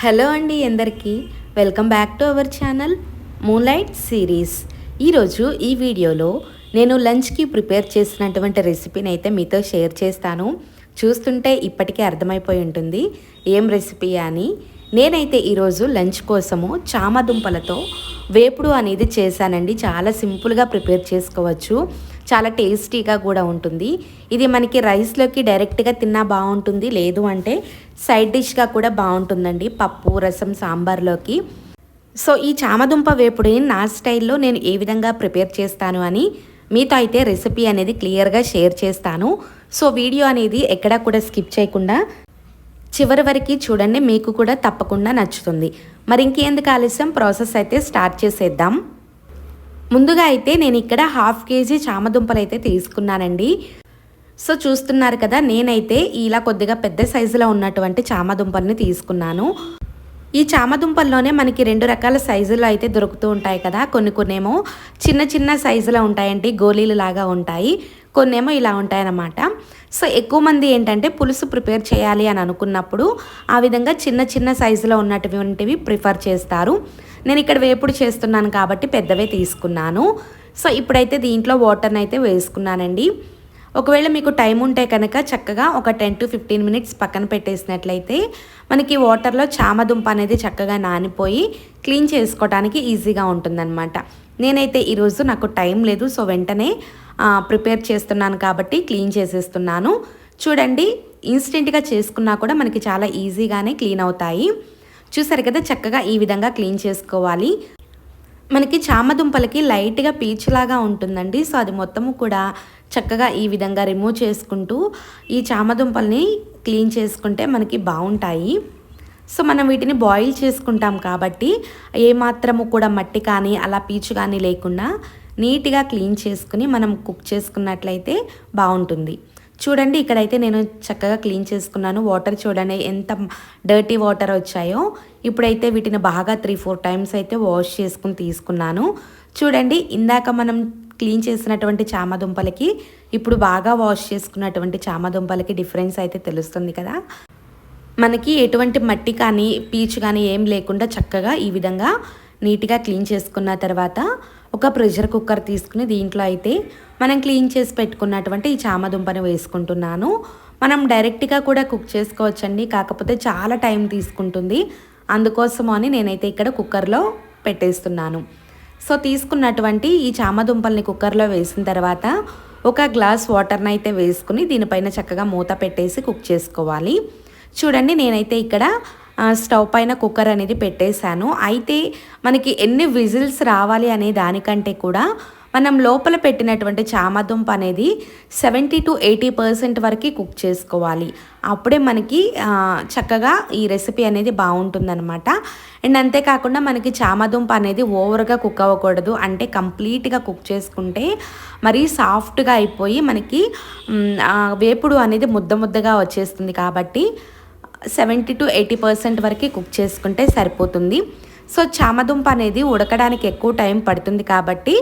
Hello అండి అందరికీ. Welcome back to our channel moonlight series ఈరోజు ఈ వీడియోలో నేను లంచ్కి ప్రిపేర్ చేసినటువంటి రెసిపీని అయితే మీతో షేర్ చేస్తాను. చూస్తుంటే ఇప్పటికే అర్థమైపోయి ఉంటుంది ఏం రెసిపీ అని. నేనైతే ఈరోజు లంచ్ కోసము చామదుంపలతో వేపుడు అనేది చేశానండి. చాలా సింపుల్గా ప్రిపేర్ చేసుకోవచ్చు. చాలా టేస్టీగా కూడా ఉంటుంది. ఇది మనకి రైస్లోకి డైరెక్ట్గా తిన్నా బాగుంటుంది లేదు అంటే సైడ్ డిష్గా కూడా బాగుంటుందండి పప్పు రసం సాంబార్లోకి. సో ఈ చామదుంప వేపుడిని నా స్టైల్లో నేను ఏ విధంగా ప్రిపేర్ చేస్తాను అని మీతో అయితే రెసిపీ అనేది క్లియర్గా షేర్ చేస్తాను. సో వీడియో అనేది ఎక్కడా కూడా స్కిప్ చేయకుండా చివరి వరకు చూడండి మీకు కూడా తప్పకుండా నచ్చుతుంది. మరి ఇంకేందుకు ఆలస్యం? ప్రాసెస్ అయితే స్టార్ట్ చేసేద్దాం. ముందుగా అయితే నేను ఇక్కడ హాఫ్ కేజీ చామదుంపలు అయితే తీసుకున్నానండి. సో చూస్తున్నారు కదా నేనైతే ఇలా కొద్దిగా పెద్ద సైజులో ఉన్నటువంటి చామదుంపల్ని తీసుకున్నాను. ఈ చామదుంపల్లోనే మనకి రెండు రకాల సైజులు అయితే దొరుకుతూ ఉంటాయి కదా. కొన్ని కొన్నేమో చిన్న చిన్న సైజులో ఉంటాయండి గోళీలు లాగా ఉంటాయి. కొన్నేమో ఇలా ఉంటాయన్నమాట. సో ఎక్కువ మంది ఏంటంటే పులుసు ప్రిపేర్ చేయాలి అని అనుకున్నప్పుడు ఆ విధంగా చిన్న చిన్న సైజులో ఉన్నటువంటివి ప్రిఫర్ చేస్తారు. నేను ఇక్కడ వేపుడు చేస్తున్నాను కాబట్టి పెద్దవే తీసుకున్నాను. సో ఇప్పుడైతే దీంట్లో వాటర్ని అయితే వేసుకున్నానండి. ఒకవేళ మీకు టైం ఉంటే కనుక చక్కగా ఒక టెన్ టు ఫిఫ్టీన్ మినిట్స్ పక్కన పెట్టేసినట్లయితే మనకి వాటర్లో చామదుంప అనేది చక్కగా నానిపోయి క్లీన్ చేసుకోవడానికి ఈజీగా ఉంటుందన్నమాట. నేనైతే ఈరోజు నాకు టైం లేదు సో వెంటనే ప్రిపేర్ చేస్తున్నాను కాబట్టి క్లీన్ చేసేస్తున్నాను. చూడండి ఇన్స్టెంట్గా చేసుకున్నా కూడా మనకి చాలా ఈజీగానే క్లీన్ అవుతాయి. చూసారు కదా చక్కగా ఈ విధంగా క్లీన్ చేసుకోవాలి. మనకి చామదుంపలకి లైట్గా పీచులాగా ఉంటుందండి సో అది మొత్తము కూడా చక్కగా ఈ విధంగా రిమూవ్ చేసుకుంటూ ఈ చామదుంపల్ని క్లీన్ చేసుకుంటే మనకి బాగుంటాయి. సో మనం వీటిని బాయిల్ చేసుకుంటాం కాబట్టి ఏమాత్రము కూడా మట్టి కానీ అలా పీచు కానీ లేకుండా నీట్గా క్లీన్ చేసుకుని మనం కుక్ చేసుకున్నట్లయితే బాగుంటుంది. చూడండి ఇక్కడైతే నేను చక్కగా క్లీన్ చేసుకున్నాను. వాటర్ చూడండి ఎంత డర్టీ వాటర్ వచ్చాయో. ఇప్పుడైతే వీటిని బాగా త్రీ ఫోర్ టైమ్స్ అయితే వాష్ చేసుకుని తీసుకున్నాను. చూడండి ఇందాక మనం క్లీన్ చేసినటువంటి చామదుంపలకి ఇప్పుడు బాగా వాష్ చేసుకున్నటువంటి చామదుంపలకి డిఫరెన్స్ అయితే తెలుస్తుంది కదా. మనకి ఎటువంటి మట్టి కానీ పీచు కానీ ఏం లేకుండా చక్కగా ఈ విధంగా నీట్గా క్లీన్ చేసుకున్న తర్వాత ఒక ప్రెషర్ కుక్కర్ తీసుకుని దీంట్లో అయితే మనం క్లీన్ చేసి పెట్టుకున్నటువంటి ఈ చామదుంపని వేసుకుంటున్నాను. మనం డైరెక్ట్గా కూడా కుక్ చేసుకోవచ్చండి కాకపోతే చాలా టైం తీసుకుంటుంది. అందుకోసము అని నేనైతే ఇక్కడ కుక్కర్లో పెట్టేస్తున్నాను. సో తీసుకున్నటువంటి ఈ చామదుంపల్ని కుక్కర్లో వేసిన తర్వాత ఒక గ్లాస్ వాటర్ని అయితే వేసుకుని దీనిపైన చక్కగా మూత పెట్టేసి కుక్ చేసుకోవాలి. చూడండి నేనైతే ఇక్కడ స్టవ్ పైన కుక్కర్ అనేది పెట్టేశాను. అయితే మనకి ఎన్ని విజిల్స్ రావాలి అనే దానికంటే కూడా మనం లోపల పెట్టినటువంటి చామదుంప అనేది సెవెంటీ టు ఎయిటీ పర్సెంట్ వరకు కుక్ చేసుకోవాలి. అప్పుడే మనకి చక్కగా ఈ రెసిపీ అనేది బాగుంటుందన్నమాట. అండ్ అంతేకాకుండా మనకి చామదుంప అనేది ఓవర్గా కుక్ అవ్వకూడదు. అంటే కంప్లీట్గా కుక్ చేసుకుంటే మరీ సాఫ్ట్గా అయిపోయి మనకి వేపుడు అనేది ముద్ద ముద్దగా వచ్చేస్తుంది కాబట్టి సెవెంటీ టు ఎయిటీ పర్సెంట్ వరకు కుక్ చేసుకుంటే సరిపోతుంది. సో చామదుంప అనేది ఉడకడానికి ఎక్కువ టైం పడుతుంది కాబట్టి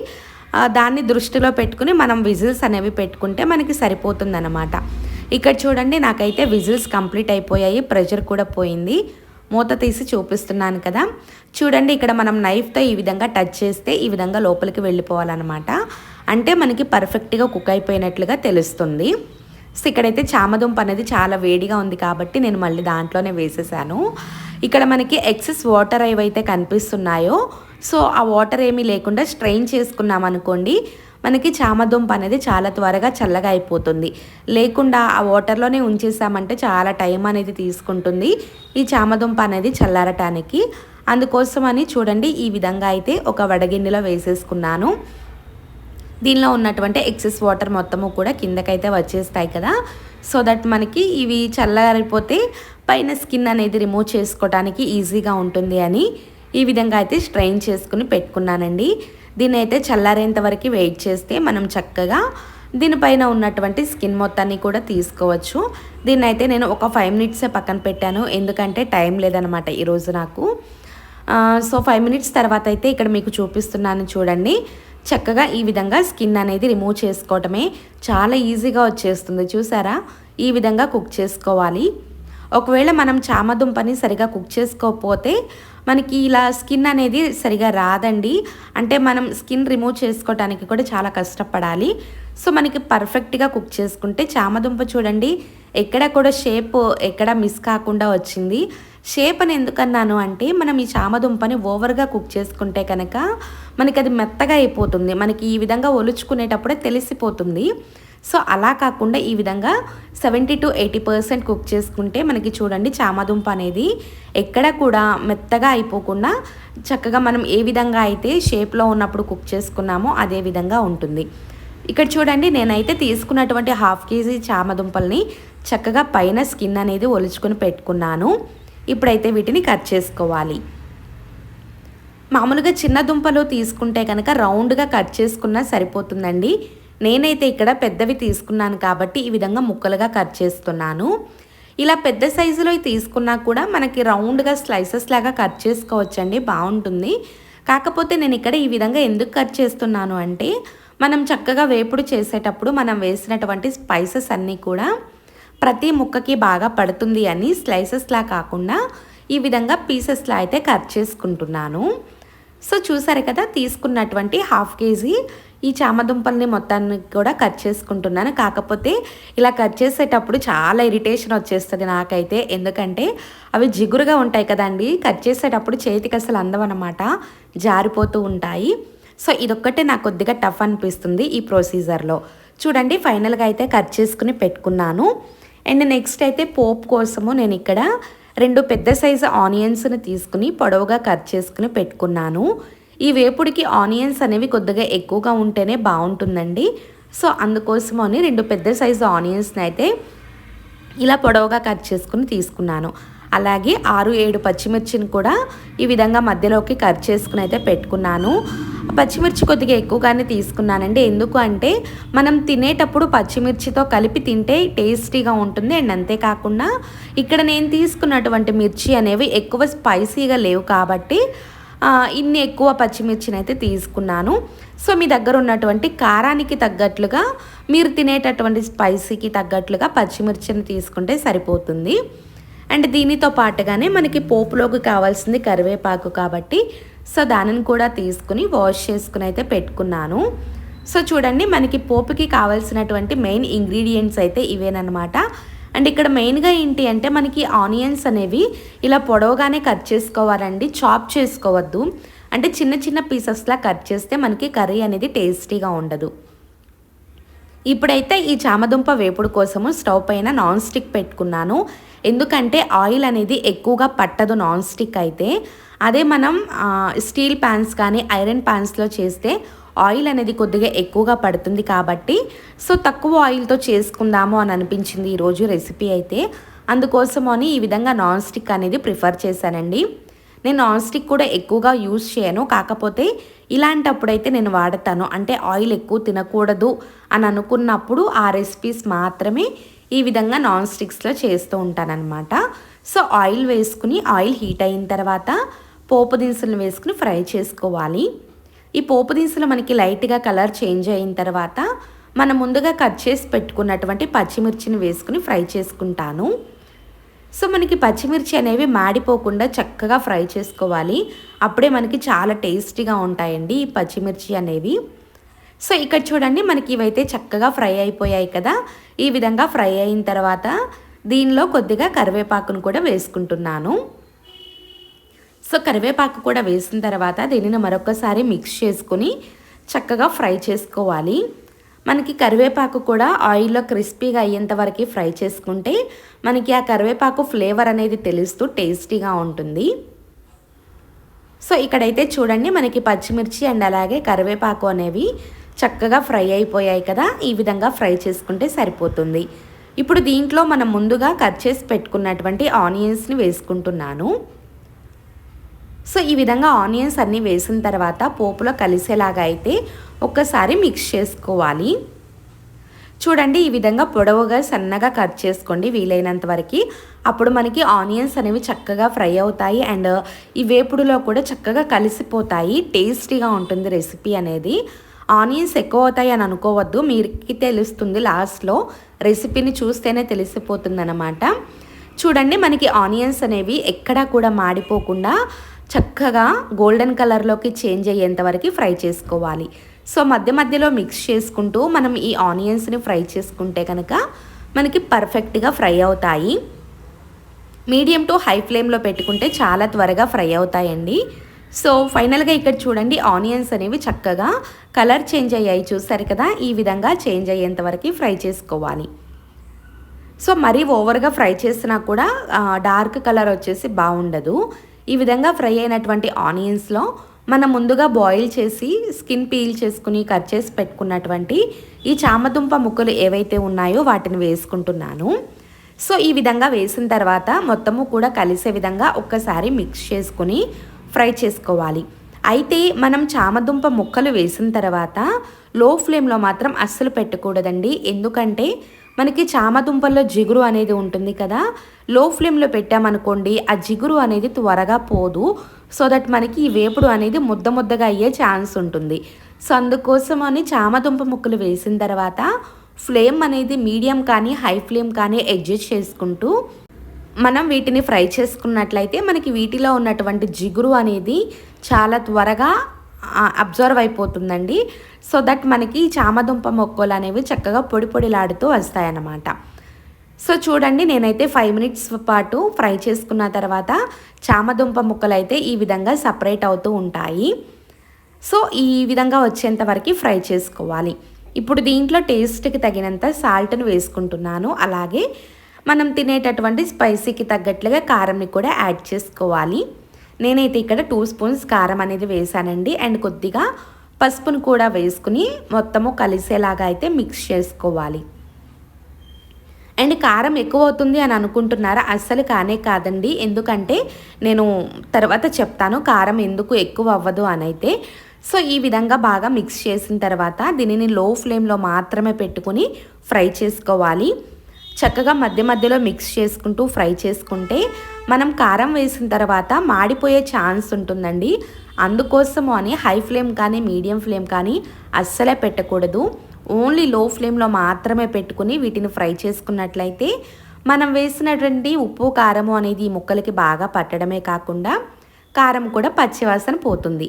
దాన్ని దృష్టిలో పెట్టుకుని మనం విజిల్స్ అనేవి పెట్టుకుంటే మనకి సరిపోతుందన్నమాట. ఇక్కడ చూడండి నాకైతే విజిల్స్ కంప్లీట్ అయిపోయాయి ప్రెషర్ కూడా పోయింది. మూత తీసి చూపిస్తున్నాను కదా. చూడండి ఇక్కడ మనం నైఫ్తో ఈ విధంగా టచ్ చేస్తే ఈ విధంగా లోపలికి వెళ్ళిపోవాలన్నమాట. అంటే మనకి పర్ఫెక్ట్గా కుక్ అయిపోయినట్లుగా తెలుస్తుంది. సో ఇక్కడైతే చామదుంప అనేది చాలా వేడిగా ఉంది కాబట్టి నేను మళ్ళీ దాంట్లోనే వేసేసాను. ఇక్కడ మనకి ఎక్సెస్ వాటర్ ఏవైతే కనిపిస్తున్నాయో సో ఆ వాటర్ ఏమీ లేకుండా స్ట్రెయిన్ చేసుకున్నాం అనుకోండి మనకి చామదుంప అనేది చాలా త్వరగా చల్లగా అయిపోతుంది. లేకుండా ఆ వాటర్లోనే ఉంచేసామంటే చాలా టైం అనేది తీసుకుంటుంది ఈ చామదుంప అనేది చల్లారటానికి. అందుకోసమని చూడండి ఈ విధంగా అయితే ఒక వడగిన్నెలో వేసేసుకున్నాను. దీనిలో ఉన్నటువంటి ఎక్సెస్ వాటర్ మొత్తము కూడా కిందకైతే వచ్చేస్తాయి కదా. సో దట్ మనకి ఇవి చల్లారిపోతే పైన స్కిన్ అనేది రిమూవ్ చేసుకోవడానికి ఈజీగా ఉంటుంది అని. ఈ విధంగా అయితే స్ట్రెయిన్ చేసుకుని పెట్టుకున్నానండి. దీని అయితే చల్లారేంత వరకు వెయిట్ చేస్తే మనం చక్కగా దీనిపైన ఉన్నటువంటి స్కిన్ మొత్తాన్ని కూడా తీసుకోవచ్చు. దీన్ని అయితే నేను ఒక ఫైవ్ మినిట్సే పక్కన పెట్టాను. ఎందుకంటే టైం లేదనమాట ఈరోజు నాకు. సో ఫైవ్ మినిట్స్ తర్వాత అయితే ఇక్కడ మీకు చూపిస్తున్నాను చూడండి. చక్కగా ఈ విధంగా స్కిన్ అనేది రిమూవ్ చేసుకోవటమే చాలా ఈజీగా వచ్చేస్తుంది. చూసారా? ఈ విధంగా కుక్ చేసుకోవాలి. ఒకవేళ మనం చామదుంపని సరిగా కుక్ చేసుకోకపోతే మనకి ఇలా స్కిన్ అనేది సరిగా రాదండి. అంటే మనం స్కిన్ రిమూవ్ చేసుకోవడానికి కూడా చాలా కష్టపడాలి. సో మనకి పర్ఫెక్ట్గా కుక్ చేసుకుంటే చామదుంప చూడండి ఎక్కడ కూడా షేప్ ఎక్కడ మిస్ కాకుండా వచ్చింది. షేప్ అని ఎందుకన్నాను అంటే మనం ఈ చామదుంపని ఓవర్గా కుక్ చేసుకుంటే కనుక మనకి అది మెత్తగా అయిపోతుంది. మనకి ఈ విధంగా ఒలుచుకునేటప్పుడే తెలిసిపోతుంది. సో అలా కాకుండా ఈ విధంగా seventy two eighty percent cook చేసుకుంటే మనకి చూడండి చామదుంప అనేది ఎక్కడ కూడా మెత్తగా అయిపోకుండా చక్కగా మనం ఏ విధంగా అయితే షేప్లో ఉన్నప్పుడు కుక్ చేసుకున్నామో అదే విధంగా ఉంటుంది. ఇక్కడ చూడండి నేనైతే తీసుకున్నటువంటి హాఫ్ కేజీ చామదుంపల్ని చక్కగా పైన స్కిన్ అనేది ఒలుచుకొని పెట్టుకున్నాను. ఇప్పుడైతే వీటిని కట్ చేసుకోవాలి. మామూలుగా చిన్న దుంపలు తీసుకుంటే కనుక రౌండ్గా కట్ చేసుకున్నా సరిపోతుందండి. నేనైతే ఇక్కడ పెద్దవి తీసుకున్నాను కాబట్టి ఈ విధంగా ముక్కలుగా కట్ చేస్తున్నాను. ఇలా పెద్ద సైజులో తీసుకున్నా కూడా మనకి రౌండ్గా స్లైసెస్ లాగా కట్ చేసుకోవచ్చండి బాగుంటుంది. కాకపోతే నేను ఇక్కడ ఈ విధంగా ఎందుకు కట్ చేస్తున్నాను అంటే మనం చక్కగా వేపుడు చేసేటప్పుడు మనం వేసినటువంటి స్పైసెస్ అన్నీ కూడా ప్రతి ముక్కకి బాగా పడుతుంది అని స్లైసెస్లా కాకుండా ఈ విధంగా పీసెస్లా అయితే కట్ చేసుకుంటున్నాను. సో చూసారు కదా తీసుకున్నటువంటి హాఫ్ కేజీ ఈ చామదుంపల్ని మొత్తాన్ని కూడా కట్ చేసుకుంటున్నాను. కాకపోతే ఇలా కట్ చేసేటప్పుడు చాలా ఇరిటేషన్ వచ్చేస్తుంది నాకైతే. ఎందుకంటే అవి జిగురుగా ఉంటాయి కదండి. కట్ చేసేటప్పుడు చేతికి అసలు అందవన్నమాట. జారిపోతూ ఉంటాయి. సో ఇదొక్కటే నాకు కొద్దిగా టఫ్ అనిపిస్తుంది ఈ ప్రొసీజర్లో. చూడండి ఫైనల్గా అయితే కట్ చేసుకుని పెట్టుకున్నాను. అండ్ నెక్స్ట్ అయితే పోప్ కోసము నేను ఇక్కడ రెండు పెద్ద సైజు ఆనియన్స్ని తీసుకుని పొడవుగా కట్ చేసుకుని పెట్టుకున్నాను. ఈ వేపుడికి ఆనియన్స్ అనేవి కొద్దిగా ఎక్కువగా ఉంటేనే బాగుంటుందండి. సో అందుకోసమని రెండు పెద్ద సైజు ఆనియన్స్ని అయితే ఇలా పొడవుగా కట్ చేసుకుని తీసుకున్నాను. అలాగే ఆరు ఏడు పచ్చిమిర్చిని కూడా ఈ విధంగా మధ్యలోకి కట్ చేసుకుని అయితే పెట్టుకున్నాను. పచ్చిమిర్చి కొద్దిగా ఎక్కువగానే తీసుకున్నానండి. ఎందుకు అంటే మనం తినేటప్పుడు పచ్చిమిర్చితో కలిపి తింటే టేస్టీగా ఉంటుంది. అండ్ అంతేకాకుండా ఇక్కడ నేను తీసుకున్నటువంటి మిర్చి అనేవి ఎక్కువ స్పైసీగా లేవు కాబట్టి ఇన్ని ఎక్కువ పచ్చిమిర్చిని అయితే తీసుకున్నాను. సో మీ దగ్గర ఉన్నటువంటి కారానికి తగ్గట్లుగా మీరు తినేటటువంటి స్పైసీకి తగ్గట్లుగా పచ్చిమిర్చిని తీసుకుంటే సరిపోతుంది. అండ్ దీనితో పాటుగానే మనకి పోపులోకి కావాల్సింది కరివేపాకు కాబట్టి సో దానిని కూడా తీసుకుని వాష్ చేసుకుని అయితే పెట్టుకున్నాను. సో చూడండి మనకి పోపుకి కావాల్సినటువంటి మెయిన్ ఇంగ్రీడియంట్స్ అయితే ఇవేనమాట అండ్ ఇక్కడ మెయిన్గా ఏంటి అంటే మనకి ఆనియన్స్ అనేవి ఇలా పొడవుగానే కట్ చేసుకోవాలండి. చాప్ చేసుకోవద్దు. అంటే చిన్న చిన్న పీసెస్లా కట్ చేస్తే మనకి కర్రీ అనేది టేస్టీగా ఉండదు. ఇప్పుడైతే ఈ చామదుంప వేపుడు కోసము స్టవ్ పైన నాన్ స్టిక్ పెట్టుకున్నాను. ఎందుకంటే ఆయిల్ అనేది ఎక్కువగా పట్టదు నాన్ స్టిక్ అయితే. అదే మనం స్టీల్ ప్యాన్స్ కానీ ఐరన్ ప్యాన్స్లో చేస్తే ఆయిల్ అనేది కొద్దిగా ఎక్కువగా పడుతుంది కాబట్టి సో తక్కువ ఆయిల్తో చేసుకుందాము అని అనిపించింది ఈరోజు రెసిపీ అయితే. అందుకోసమని ఈ విధంగా నాన్ స్టిక్ అనేది ప్రిఫర్ చేశానండి. నేను నాన్ స్టిక్ కూడా ఎక్కువగా యూజ్ చేయను. కాకపోతే ఇలాంటప్పుడైతే నేను వాడతాను. అంటే ఆయిల్ ఎక్కువ తినకూడదు అని అనుకున్నప్పుడు ఆ రెసిపీస్ మాత్రమే ఈ విధంగా నాన్ స్టిక్స్లో చేస్తూ ఉంటానన్నమాట. సో ఆయిల్ వేసుకుని ఆయిల్ హీట్ అయిన తర్వాత పోపు దినుసులను వేసుకుని ఫ్రై చేసుకోవాలి. ఈ పోపు దినుసులు మనకి లైట్గా కలర్ చేంజ్ అయిన తర్వాత మనం ముందుగా కట్ చేసి పెట్టుకున్నటువంటి పచ్చిమిర్చిని వేసుకుని ఫ్రై చేసుకుంటాను. సో మనకి పచ్చిమిర్చి అనేవి మాడిపోకుండా చక్కగా ఫ్రై చేసుకోవాలి. అప్పుడే మనకి చాలా టేస్టీగా ఉంటాయండి ఈ పచ్చిమిర్చి అనేవి. సో ఇక్కడ చూడండి మనకి ఇవైతే చక్కగా ఫ్రై అయిపోయాయి కదా. ఈ విధంగా ఫ్రై అయిన తర్వాత దీనిలో కొద్దిగా కరివేపాకును కూడా వేసుకుంటున్నాను. సో కరివేపాకు కూడా వేసిన తర్వాత దీనిని మరొకసారి మిక్స్ చేసుకుని చక్కగా ఫ్రై చేసుకోవాలి. మనకి కరివేపాకు కూడా ఆయిల్లో క్రిస్పీగా అయ్యేంత వరకు ఫ్రై చేసుకుంటే మనకి ఆ కరివేపాకు ఫ్లేవర్ అనేది తెలుస్తూ టేస్టీగా ఉంటుంది. సో ఇక్కడైతే చూడండి మనకి పచ్చిమిర్చి అండ్ అలాగే కరివేపాకు అనేవి చక్కగా ఫ్రై అయిపోయాయి కదా ఈ విధంగా ఫ్రై చేసుకుంటే సరిపోతుంది. ఇప్పుడు దీంట్లో మనం ముందుగా కట్ చేసి పెట్టుకున్నటువంటి ఆనియన్స్ని వేసుకుంటున్నాను. సో ఈ విధంగా ఆనియన్స్ అన్నీ వేసిన తర్వాత పోపులో కలిసేలాగా అయితే ఒక్కసారి మిక్స్ చేసుకోవాలి. చూడండి ఈ విధంగా పొడవుగా సన్నగా కట్ చేసుకోండి వీలైనంత వరకు. అప్పుడు మనకి ఆనియన్స్ అనేవి చక్కగా ఫ్రై అవుతాయి అండ్ ఈ వేపుడులో కూడా చక్కగా కలిసిపోతాయి. టేస్టీగా ఉంటుంది రెసిపీ అనేది. ఆనియన్స్ ఎక్కువ అవుతాయి అని అనుకోవద్దు. మీరికి తెలుస్తుంది లాస్ట్లో. రెసిపీని చూస్తేనే తెలిసిపోతుంది చూడండి మనకి ఆనియన్స్ అనేవి ఎక్కడా కూడా మాడిపోకుండా చక్కగా గోల్డెన్ కలర్లోకి చేంజ్ అయ్యేంత వరకు ఫ్రై చేసుకోవాలి. సో మధ్య మధ్యలో మిక్స్ చేసుకుంటూ మనం ఈ ఆనియన్స్ని ఫ్రై చేసుకుంటే కనుక మనకి పర్ఫెక్ట్గా ఫ్రై అవుతాయి. మీడియం టు హై ఫ్లేమ్లో పెట్టుకుంటే చాలా త్వరగా ఫ్రై అవుతాయండి. సో ఫైనల్గా ఇక్కడ చూడండి ఆనియన్స్ అనేవి చక్కగా కలర్ చేంజ్ అయ్యాయి చూసారు కదా ఈ విధంగా చేంజ్ అయ్యేంత వరకు ఫ్రై చేసుకోవాలి. సో మరీ ఓవర్గా ఫ్రై చేసినా కూడా డార్క్ కలర్ వచ్చేసి బాగుండదు. ఈ విధంగా ఫ్రై అయినటువంటి ఆనియన్స్లో మనం ముందుగా బాయిల్ చేసి స్కిన్ పీల్ చేసుకుని కట్ చేసి పెట్టుకున్నటువంటి ఈ చామదుంప ముక్కలు ఏవైతే ఉన్నాయో వాటిని వేసుకుంటున్నాను. సో ఈ విధంగా వేసిన తర్వాత మొత్తము కూడా కలిసే విధంగా ఒక్కసారి మిక్స్ చేసుకుని ఫ్రై చేసుకోవాలి. అయితే మనం చామదుంప ముక్కలు వేసిన తర్వాత లో ఫ్లేమ్లో మాత్రం అస్సలు పెట్టకూడదండి. ఎందుకంటే మనకి చామదుంపల్లో జిగురు అనేది ఉంటుంది కదా. లో ఫ్లేమ్లో పెట్టామనుకోండి ఆ జిగురు అనేది త్వరగా పోదు. సో దట్ మనకి ఈ వేపుడు అనేది ముద్ద ముద్దగా అయ్యే ఛాన్స్ ఉంటుంది. సో అందుకోసం అని చామదుంప ముక్కలు వేసిన తర్వాత ఫ్లేమ్ అనేది మీడియం కానీ హై ఫ్లేమ్ కానీ అడ్జస్ట్ చేసుకుంటూ మనం వీటిని ఫ్రై చేసుకున్నట్లయితే మనకి వీటిలో ఉన్నటువంటి జిగురు అనేది చాలా త్వరగా అబ్జర్వ్ అయిపోతుందండి. సో దట్ మనకి చామదుంప మొక్కలు అనేవి చక్కగా పొడి పొడిలాడుతూ వస్తాయన్నమాట. సో చూడండి నేనైతే ఫైవ్ మినిట్స్ పాటు ఫ్రై చేసుకున్న తర్వాత చామదుంప ముక్కలు అయితే ఈ విధంగా సపరేట్ అవుతూ ఉంటాయి. సో ఈ విధంగా వచ్చేంత వరకు ఫ్రై చేసుకోవాలి. ఇప్పుడు దీంట్లో టేస్ట్కి తగినంత సాల్ట్ను వేసుకుంటున్నాను. అలాగే మనం తినేటటువంటి స్పైసీకి తగ్గట్లుగా కారంని కూడా యాడ్ చేసుకోవాలి. నేనైతే ఇక్కడ టూ స్పూన్స్ కారం అనేది వేసానండి. అండ్ కొద్దిగా పసుపును కూడా వేసుకుని మొత్తము కలిసేలాగా అయితే మిక్స్ చేసుకోవాలి. అండ్ కారం ఎక్కువ అవుతుంది అని అనుకుంటున్నారా? అస్సలు కానే కాదండి. ఎందుకంటే నేను తర్వాత చెప్తాను కారం ఎందుకు ఎక్కువ అవ్వదు అని అయితే. సో ఈ విధంగా బాగా మిక్స్ చేసిన తర్వాత దీనిని లో ఫ్లేమ్లో మాత్రమే పెట్టుకుని ఫ్రై చేసుకోవాలి. చక్కగా మధ్య మధ్యలో మిక్స్ చేసుకుంటూ ఫ్రై చేసుకుంటే మనం కారం వేసిన తర్వాత మాడిపోయే ఛాన్స్ ఉంటుందండి. అందుకోసము అని హై ఫ్లేమ్ కానీ మీడియం ఫ్లేమ్ కానీ అస్సలే పెట్టకూడదు. ఓన్లీ లో ఫ్లేమ్లో మాత్రమే పెట్టుకుని వీటిని ఫ్రై చేసుకున్నట్లయితే మనం వేసినటువంటి ఉప్పు కారము అనేది ముక్కలకి బాగా పట్టడమే కాకుండా కారం కూడా పచ్చివాసన పోతుంది.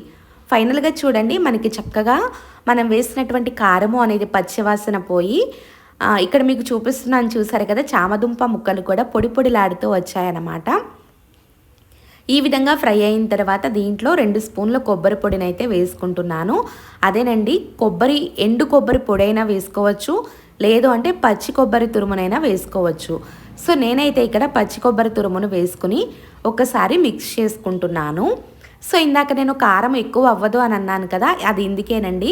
ఫైనల్గా చూడండి మనకి చక్కగా మనం వేసినటువంటి కారము అనేది పచ్చివాసన పోయి ఇక్కడ మీకు చూపిస్తున్నాను చూసారు కదా చామదుంప ముక్కలు కూడా పొడి పొడిలాడుతూ వచ్చాయన్నమాట. ఈ విధంగా ఫ్రై అయిన తర్వాత దీంట్లో రెండు స్పూన్ల కొబ్బరి పొడిని అయితే వేసుకుంటున్నాను. అదేనండి కొబ్బరి ఎండు కొబ్బరి పొడైనా వేసుకోవచ్చు లేదు అంటే పచ్చి కొబ్బరి తురుమునైనా వేసుకోవచ్చు. సో నేనైతే ఇక్కడ పచ్చి కొబ్బరి తురుమును వేసుకుని ఒకసారి మిక్స్ చేసుకుంటున్నాను. సో ఇందాక నేను కారం ఎక్కువ అవ్వదు అని అన్నాను కదా అది ఇందుకేనండి.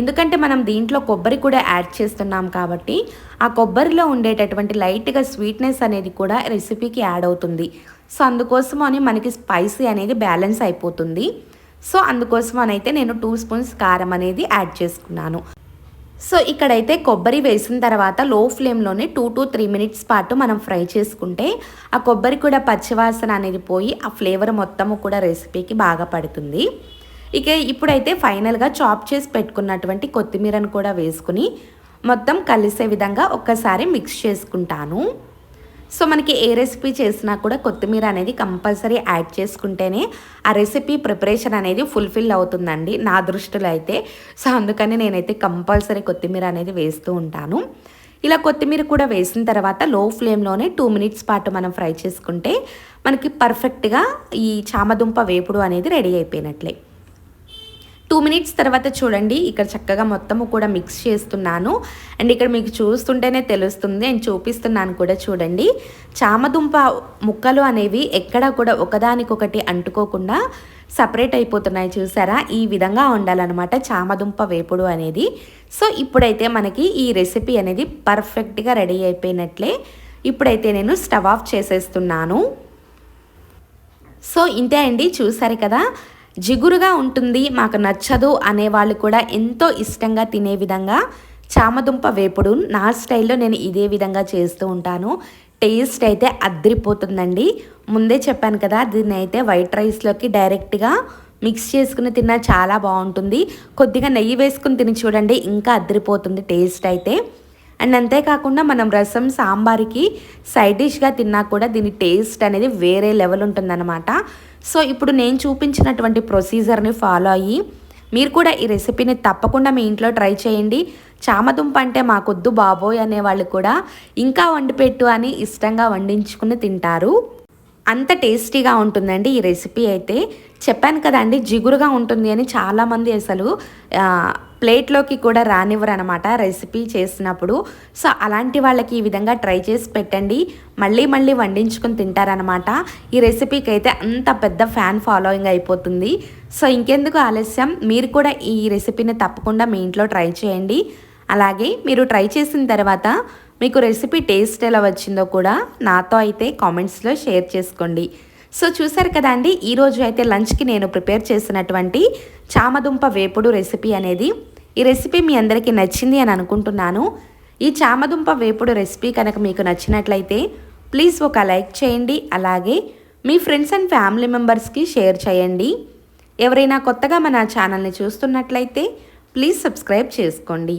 ఎందుకంటే మనం దీంట్లో కొబ్బరి కూడా యాడ్ చేస్తున్నాం కాబట్టి ఆ కొబ్బరిలో ఉండేటటువంటి లైట్గా స్వీట్నెస్ అనేది కూడా రెసిపీకి యాడ్ అవుతుంది. సో అందుకోసం అని మనకి స్పైసీ అనేది బ్యాలెన్స్ అయిపోతుంది. సో అందుకోసం అని అయితే నేను టూ స్పూన్స్ కారం అనేది యాడ్ చేసుకున్నాను. సో ఇక్కడైతే కొబ్బరి వేసిన తర్వాత లో ఫ్లేమ్లోనే టూ టు త్రీ మినిట్స్ పాటు మనం ఫ్రై చేసుకుంటే ఆ కొబ్బరి కూడా పచ్చివాసన అనేది పోయి ఆ ఫ్లేవర్ మొత్తము కూడా రెసిపీకి బాగా పడుతుంది. ఇక ఇప్పుడైతే ఫైనల్గా చాప్ చేసి పెట్టుకున్నటువంటి కొత్తిమీరను కూడా వేసుకుని మొత్తం కలిసే విధంగా ఒక్కసారి మిక్స్ చేసుకుంటాను. సో మనకి ఏ రెసిపీ చేసినా కూడా కొత్తిమీర అనేది కంపల్సరీ యాడ్ చేసుకుంటేనే ఆ రెసిపీ ప్రిపరేషన్ అనేది ఫుల్ఫిల్ అవుతుందండి నా దృష్టిలో అయితే. సో అందుకని నేనైతే కంపల్సరీ కొత్తిమీర అనేది వేస్తూ ఉంటాను. ఇలా కొత్తిమీర కూడా వేసిన తర్వాత లో ఫ్లేమ్లోనే టూ మినిట్స్ పాటు మనం ఫ్రై చేసుకుంటే మనకి పర్ఫెక్ట్గా ఈ చామదుంప వేపుడు అనేది రెడీ అయిపోయినట్లే. టూ మినిట్స్ తర్వాత చూడండి. ఇక్కడ చక్కగా మొత్తము కూడా మిక్స్ చేస్తున్నాను. అండ్ ఇక్కడ మీకు చూస్తుంటేనే తెలుస్తుంది. అండ్ చూపిస్తున్నాను కూడా చూడండి. చామదుంప ముక్కలు అనేవి ఎక్కడ కూడా ఒకదానికొకటి అంటుకోకుండా సపరేట్ అయిపోతున్నాయి చూసారా? ఈ విధంగా ఉండాలన్నమాట చామదుంప వేపుడు అనేది. సో ఇప్పుడైతే మనకి ఈ రెసిపీ అనేది పర్ఫెక్ట్గా రెడీ అయిపోయినట్లే. ఇప్పుడైతే నేను స్టవ్ ఆఫ్ చేసేస్తున్నాను. సో ఇంతే అండి. చూసారు కదా? జిగురుగా ఉంటుంది మాకు నచ్చదు అనేవాళ్ళు కూడా ఎంతో ఇష్టంగా తినే విధంగా చామదుంప వేపుడు నా స్టైల్లో నేను ఇదే విధంగా చేస్తూ ఉంటాను. టేస్ట్ అయితే అద్దరిపోతుందండి ముందే చెప్పాను కదా దీన్ని అయితే వైట్ రైస్లోకి డైరెక్ట్గా మిక్స్ చేసుకుని తిన్నా చాలా బాగుంటుంది. కొద్దిగా నెయ్యి వేసుకుని తిని చూడండి ఇంకా అద్దరిపోతుంది టేస్ట్ అయితే. అండ్ అంతేకాకుండా మనం రసం సాంబార్కి సైడ్ డిష్గా తిన్నా కూడా దీని టేస్ట్ అనేది వేరే లెవెల్ ఉంటుందన్నమాట. సో ఇప్పుడు నేను చూపించినటువంటి ప్రొసీజర్ని ఫాలో అయ్యి మీరు కూడా ఈ రెసిపీని తప్పకుండా మీ ఇంట్లో ట్రై చేయండి. చామదుంప అంటే మాకొద్దు బాబోయ్ అనే వాళ్ళు కూడా ఇంకా వండిపెట్టు అని ఇష్టంగా వండించుకుని తింటారు. అంత టేస్టీగా ఉంటుందండి ఈ రెసిపీ అయితే. చెప్పాను కదండి జిగురుగా ఉంటుంది అని చాలామంది అసలు ప్లేట్లోకి కూడా రానివ్వరు అనమాట రెసిపీ చేసినప్పుడు. సో అలాంటి వాళ్ళకి ఈ విధంగా ట్రై చేసి పెట్టండి. మళ్ళీ మళ్ళీ వండించుకొని తింటారనమాట. ఈ రెసిపీకి అయితే అంత పెద్ద ఫ్యాన్ ఫాలోయింగ్ అయిపోతుంది. సో ఇంకెందుకు ఆలస్యం? మీరు కూడా ఈ రెసిపీని తప్పకుండా మీ ఇంట్లో ట్రై చేయండి. అలాగే మీరు ట్రై చేసిన తర్వాత మీకు రెసిపీ టేస్ట్ ఎలా వచ్చిందో కూడా నాతో అయితే కామెంట్స్లో షేర్ చేసుకోండి. సో చూసారు కదా అండి ఈరోజు అయితే లంచ్కి నేను ప్రిపేర్ చేసినటువంటి చామదుంప వేపుడు రెసిపీ అనేది ఈ రెసిపీ మీ అందరికీ నచ్చింది అని అనుకుంటున్నాను. ఈ చామదుంప వేపుడు రెసిపీ కనుక మీకు నచ్చినట్లయితే ప్లీజ్ ఒక లైక్ చేయండి అలాగే మీ ఫ్రెండ్స్ అండ్ ఫ్యామిలీ మెంబర్స్కి షేర్ చేయండి. ఎవరైనా కొత్తగా మన ఛానల్ని చూస్తున్నట్లయితే ప్లీజ్ సబ్స్క్రైబ్ చేసుకోండి.